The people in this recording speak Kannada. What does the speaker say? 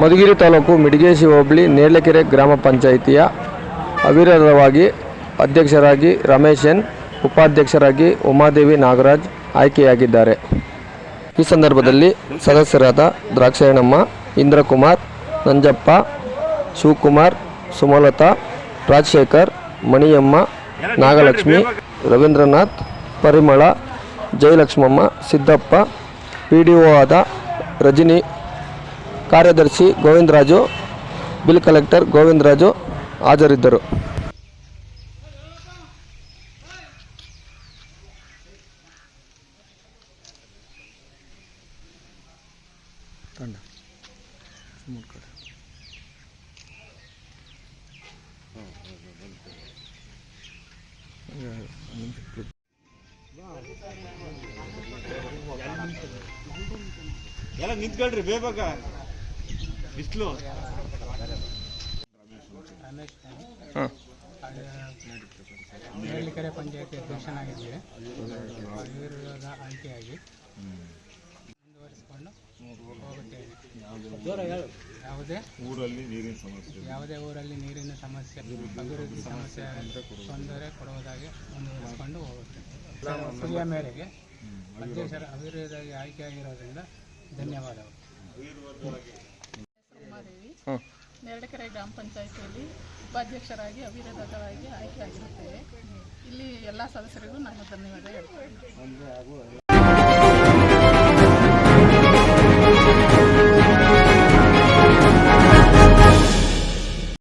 ಮಧುಗಿರಿ ತಾಲೂಕು ಮಿಡಿಗೇಶಿ ಹೋಬಳಿ ನೇರ್ಲಕೆರೆ ಗ್ರಾಮ ಪಂಚಾಯಿತಿಯ ಅವಿರೋಧವಾಗಿ ಅಧ್ಯಕ್ಷರಾಗಿ ರಮೇಶ್ ಎನ್, ಉಪಾಧ್ಯಕ್ಷರಾಗಿ ಉಮಾದೇವಿ ನಾಗರಾಜ್ ಆಯ್ಕೆಯಾಗಿದ್ದಾರೆ. ಈ ಸಂದರ್ಭದಲ್ಲಿ ಸದಸ್ಯರಾದ Drakshayanamma, Indrakumar, Nanjappa, Shivakumar, Sumalatha, Rajashekhar, Maniyamma, Nagalakshmi, Ravindranath, Parimala, Jayalakshmamma, Siddappa P D O ಆದ ರಜನಿ ಕಾರ್ಯದರ್ಶಿ ಗೋವಿಂದರಾಜು ಬಿಲ್ ಕಲೆಕ್ಟರ್ ಗೋವಿಂದರಾಜು ಹಾಜರಿದ್ದರು. ಎಲ್ಲ ನಿಂತ್ಕೊಳ್ರಿ ಬೇಗ. ಬಿಸ್ಲು ನೇರಳಿಕೆರೆ ಪಂಚಾಯತಿ ಅಧ್ಯಕ್ಷನಾಗಿದ್ದೆ ಅವಿರೋಧ ಆಯ್ಕೆಯಾಗಿ ಮುಂದುವರಿಸಿಕೊಂಡು ಹೋಗುತ್ತೇನೆ ಯಾವುದೇ ಊರಲ್ಲಿ ನೀರಿನ ಸಮಸ್ಯೆ. ಯಾವುದೇ ಊರಲ್ಲಿ ನೀರಿನ ಸಮಸ್ಯೆ ಅಭಿವೃದ್ಧಿ ಸಮಸ್ಯೆ ತೊಂದರೆ ಕೊಡುವುದಾಗಿ ಮುಂದುವರಿಸಿಕೊಂಡು ಹೋಗುತ್ತೆ. ಸುರಿಯ ಮೇರೆಗೆ ಅಧ್ಯಕ್ಷರ ಅಭಿವೃದ್ಧಿಯಾಗಿ ಆಯ್ಕೆಯಾಗಿರೋದ್ರಿಂದ ಧನ್ಯವಾದಗಳು. ಗ್ರಾಮ ಪಂಚಾಯಿತಿಯಲ್ಲಿ ಉಪಾಧ್ಯಕ್ಷರಾಗಿ ಅವಿರೋಧವಾಗಿ ಆಯ್ಕೆಯಾಗಿರುತ್ತೇವೆ ಇಲ್ಲಿ ಎಲ್ಲ ಸದಸ್ಯರಿಗೂ ನಾನು ಧನ್ಯವಾದ ಹೇಳ್ತೇನೆ.